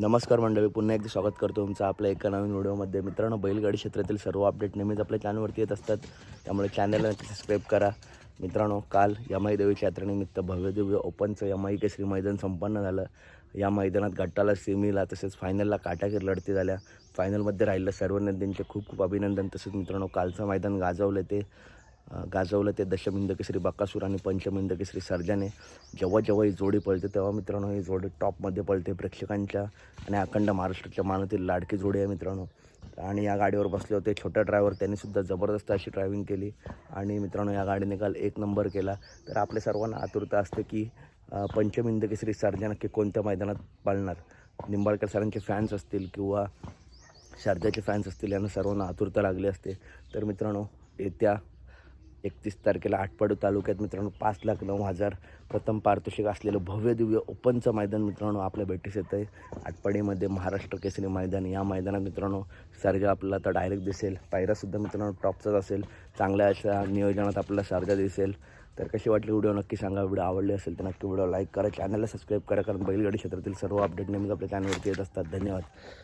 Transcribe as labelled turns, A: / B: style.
A: नमस्कार मंडळी पुन्हा एकदा स्वागत करतो तुमचं आपल्या एका नवीन व्हिडिओमध्ये. मित्रांनो बैलगाडी क्षेत्रातील सर्व अपडेट नेहमीच आपल्या चॅनलवरती येत असतात. त्यामुळे चॅनलला नक्की सबस्क्राईब करा. मित्रांनो काल यमाई देवीच्या यात्रेनिमित्त भव्यदिव्य ओपनचं यमाई केसरी मैदान संपन्न झालं. या मैदानात गटाला सेमीला तसेच फायनलला काटाकीर लढती झाल्या. फायनलमध्ये राहिलं सर्व नद्यांचे खूप खूप अभिनंदन. तसेच मित्रांनो कालचं मैदान गाजवलं ते. गाजवलं ते दशमिंद केसरी बकासूर आणि पंचमिंद केसरी सर्जाने. जेव्हा जेव्हा ही जोडी पळते तेव्हा मित्रांनो ही जोडी टॉपमध्ये पळते प्रेक्षकांच्या आणि अखंड महाराष्ट्राच्या मानातील लाडकी जोडी आहे मित्रांनो. आणि या गाडीवर बसले होते छोट्या ड्रायव्हर त्यांनीसुद्धा जबरदस्त अशी ड्रायव्हिंग केली. आणि मित्रांनो या गाडीने काल एक नंबर केला. तर आपल्या सर्वांना आतुरता असते की अ, पंचमिंद केसरी सर्जा नक्की कोणत्या मैदानात पाळणार? निंबाळकर सरांचे फॅन्स असतील किंवा शारदाचे फॅन्स असतील यांना सर्वांना आतुरता लागली असते. तर मित्रांनो येत्या एकतीस तारखेला आटपाडू तालुक्यात मित्रांनो पाच लाख नऊ हजार प्रथम पारितोषिक असलेलं भव्य दिव्य ओपनचं मैदान मित्रांनो आपल्या भेटीस येतं आहे. आटपाडीमध्ये महाराष्ट्र केसरी मैदान. या मैदानात मित्रांनो सारजा आपल्याला तर डायरेक्ट दिसेल. पायरासुद्धा मित्रांनो टॉपचाच असेल. चांगल्या अशा नियोजनात आपल्याला सारजा दिसेल. तर कशी वाटली व्हिडिओ नक्की सांगा. व्हिडिओ आवडली असेल तर नक्की व्हिडिओ लाईक करा. चॅनलला सबस्क्राईब करा कारण बैलगाडी क्षेत्रातील सर्व अपडेट नेहमीच आपल्या चॅनलवरती येत असतात. धन्यवाद.